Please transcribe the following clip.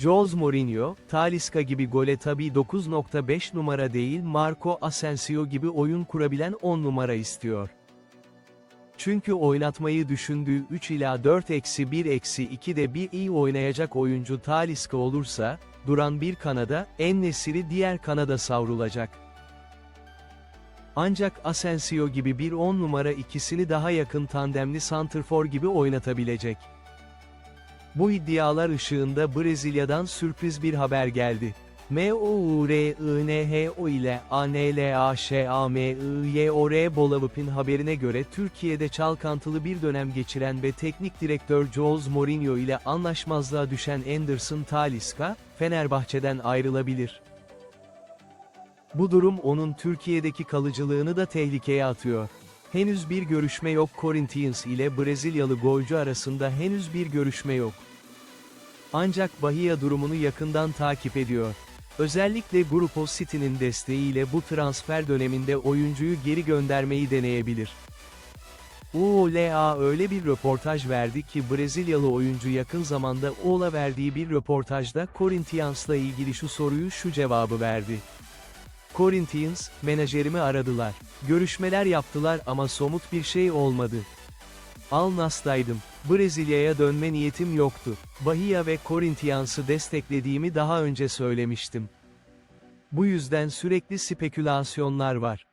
Jose Mourinho, Talisca gibi gole tabi 9.5 numara değil Marco Asensio gibi oyun kurabilen 10 numara istiyor. Çünkü oynatmayı düşündüğü 3 ila 4 eksi 1 eksi 2 de bir iyi oynayacak oyuncu Talisca olursa, duran bir kanada, en nesiri diğer kanada savrulacak. Ancak Asensio gibi bir 10 numara ikisini daha yakın tandemli santrfor gibi oynatabilecek. Bu iddialar ışığında Brezilya'dan sürpriz bir haber geldi. M-O-U-R-I-N-H-O ile A-N-L-A-Ş-A-M-I-Y-O-R Bolavip'in haberine göre Türkiye'de çalkantılı bir dönem geçiren ve teknik direktör Jose Mourinho ile anlaşmazlığa düşen Anderson Talisca, Fenerbahçe'den ayrılabilir. Bu durum onun Türkiye'deki kalıcılığını da tehlikeye atıyor. Henüz bir görüşme yok Corinthians ile Brezilyalı golcü arasında henüz bir görüşme yok. Ancak Bahia durumunu yakından takip ediyor. Özellikle Grupo City'nin desteğiyle bu transfer döneminde oyuncuyu geri göndermeyi deneyebilir. UOLA öyle bir röportaj verdi ki Brezilyalı oyuncu yakın zamanda UOL'a verdiği bir röportajda Corinthians'la ilgili şu soruyu şu cevabı verdi. Corinthians, menajerimi aradılar. Görüşmeler yaptılar ama somut bir şey olmadı. Al Nas'taydım. Brezilya'ya dönme niyetim yoktu. Bahia ve Corinthians'ı desteklediğimi daha önce söylemiştim. Bu yüzden sürekli spekülasyonlar var.